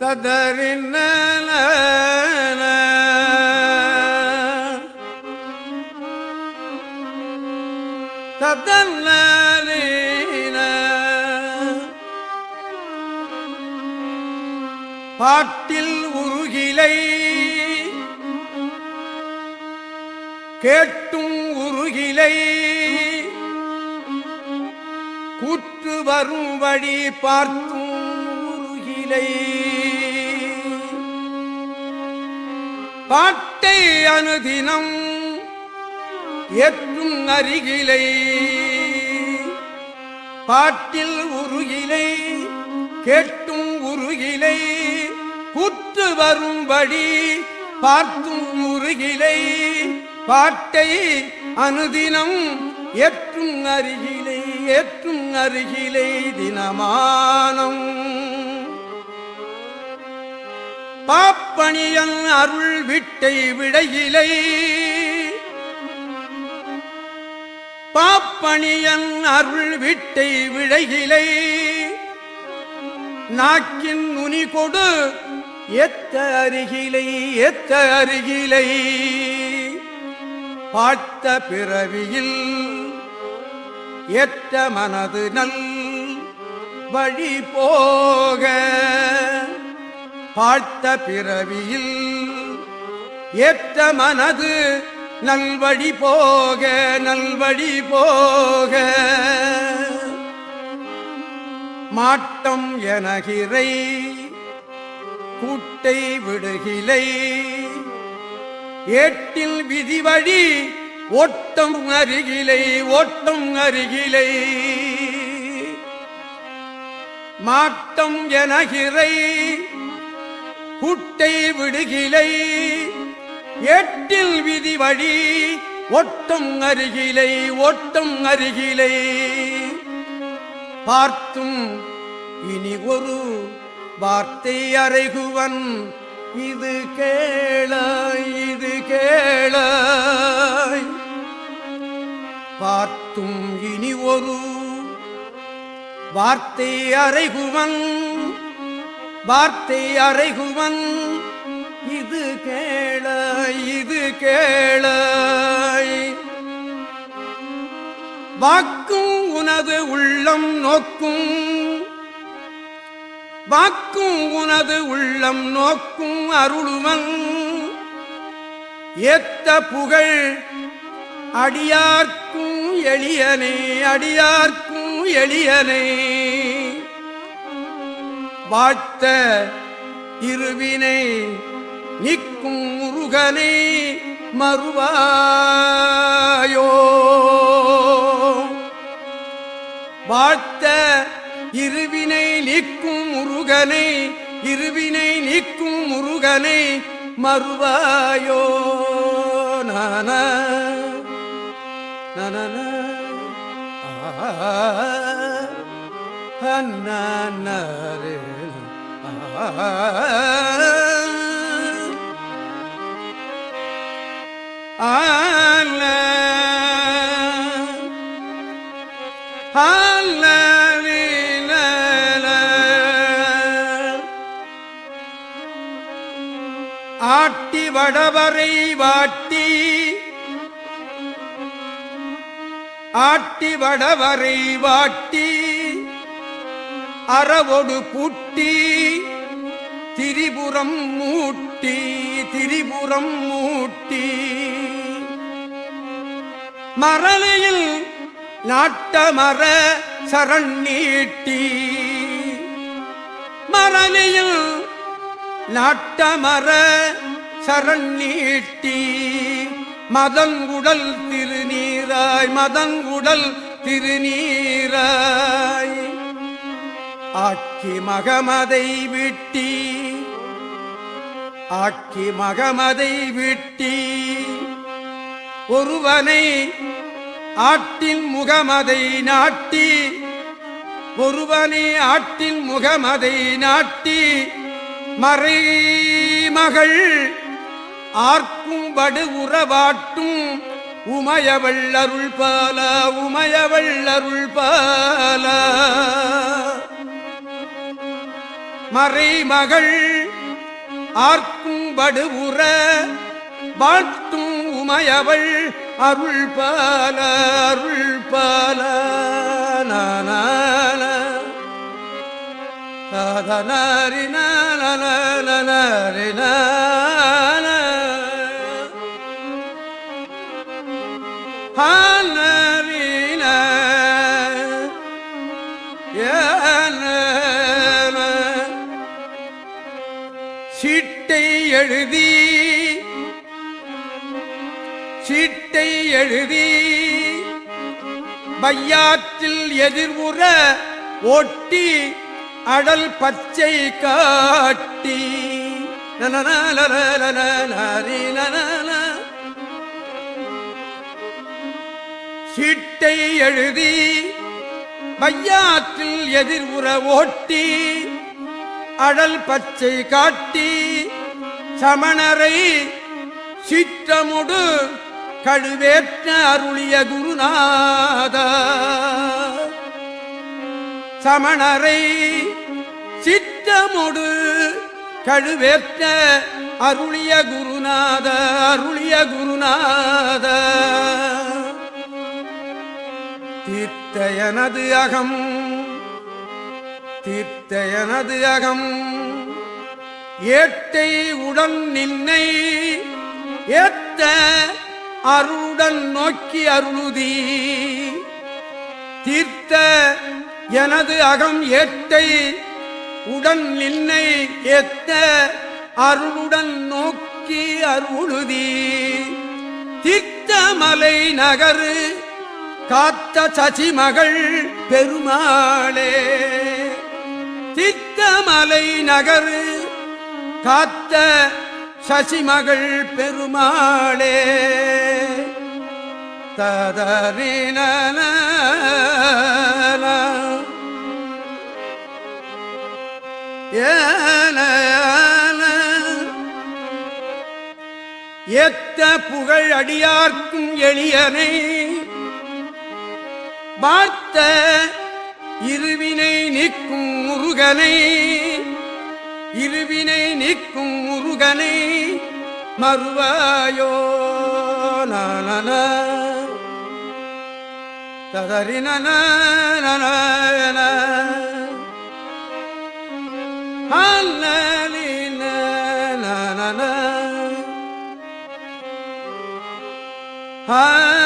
ததறின ததன்ன பாட்டில் உருகிலை கேட்டும் உருகிலை கூற்று வரும்படி பார்த்தும் உருகிலை பாட்டை அனுதினம் ஏற்றும் அருகிலை. பாட்டில் உருகிலை கேட்டும் உருகிலை கூற்று வரும்படி பார்த்தும் உருகிலை. பாட்டை அனுதினம் ஏற்றும் அருகிலை ஏற்றும் அருகிலை தினமானம். பாப்பணியன் அருள் விட்டை விடையிலை. பாப்பணியன் அருள் விட்டை விடையிலை. நாக்கின் நுனி கொடு எத்த அருகிலை எத்த அருகிலை. பார்த்த பிறவியில் எத்த மனது நல் வழி போக பார்த்த பிறவியில் ஏற்ற மனது நல்வழி போக நல்வழி போக. மாட்டம் எனகிறை கூட்டை விடுகிலை. ஏட்டில் விதிவழி ஓட்டம் அருகிலை ஓட்டம் அருகிலை மாட்டம் எனகிறை குட்டை விடுகிலை எட்டில் விதி வழி ஒட்டும் அருகிலை ஒட்டும் அருகிலை. பார்த்தும் இனி ஒரு வார்த்தை அறைகுவன் இது கேளாய் இது கேளாய் பார்த்தும் இனி ஒரு வார்த்தை அறைகுவன் வார்த்தை அறைகுவன். இது கேள இது கேள. வாக்கும் உனது உள்ளம் நோக்கும். வாக்கும் உனது உள்ளம் நோக்கும் அருளுவன். ஏத்த புகழ் அடியார்க்கும் எளியனே அடியார்க்கும் எளியனே. வாழ்த்த இருவினை நிற்கும் முருகனை மறுவாயோ. வாழ்த்த இருவினை நீக்கும் முருகனை இருவினை நீக்கும் முருகனை மறுவாயோ. நன நன அண்ணாரே ஆல ஆட்டி வடவரை வாட்டி ஆட்டி வடவரை வாட்டி அறவொடு பூட்டி திரிபுரம் மூட்டி திரிபுரம் மூட்டி. மரலையில் நாட்டமர சரண் நீட்டி. மரலையில் நாட்டமர சரண் நீட்டி. மதங்குடல் திருநீராய் மதங்குடல் திருநீராய். ஆக்கி மகமதை விட்டி ஆக்கி மகமதை விட்டி ஒருவனை ஆட்டின் முகமதை நாட்டி ஒருவனே ஆட்டின் முகமதை நாட்டி மறை மகள் ஆர்க்கும் வடு உறவாட்டும் உமையவள் அருள் பால உமையவள் அருள் பால. மறைமகள் ஆர்க்கும் படுவுற வாழ்த்தும் உமையவள் அருள் பால அருள் பால நான சாதனாரின சீட்டை எழுதி சீட்டை எழுதி வையாற்றில் எதிர்வுற ஓட்டி அடல் பச்சை காட்டி. சீட்டை எழுதி வையாற்றில் எதிர்வுற ஓட்டி அடல் பச்சை காட்டி சமணரை சிற்றமுடு கழுவேற்ற அருளிய குருநாத. சமணரை சிற்றமுடு கழுவேற்ற அருளிய குருநாத அருளிய குருநாத. தீர்த்த எனது அகம் தீர்த்தயனது அகம். ஏட்டை உடன் நின்னை ஏத்த அருளுடன் நோக்கி அருளுதி. தீர்த்த எனது அகம் ஏட்டை உடன் நின்னை ஏத்த அருளுடன் நோக்கி அருளுதி. தீர்த்தமலை நகரு காத்த சசிமகள் பெருமாளே. தித்தமலை நகர். காத்த சசிமகள் பெருமாளே. ததறின ஏத்த புகழ் அடியார்க்கும் எளியனை. பார்த்த இருவினை நிற்கும் முருகனை இருவினை நிற்கும் முருகனை மறுவாயோ நன ததறின ஆ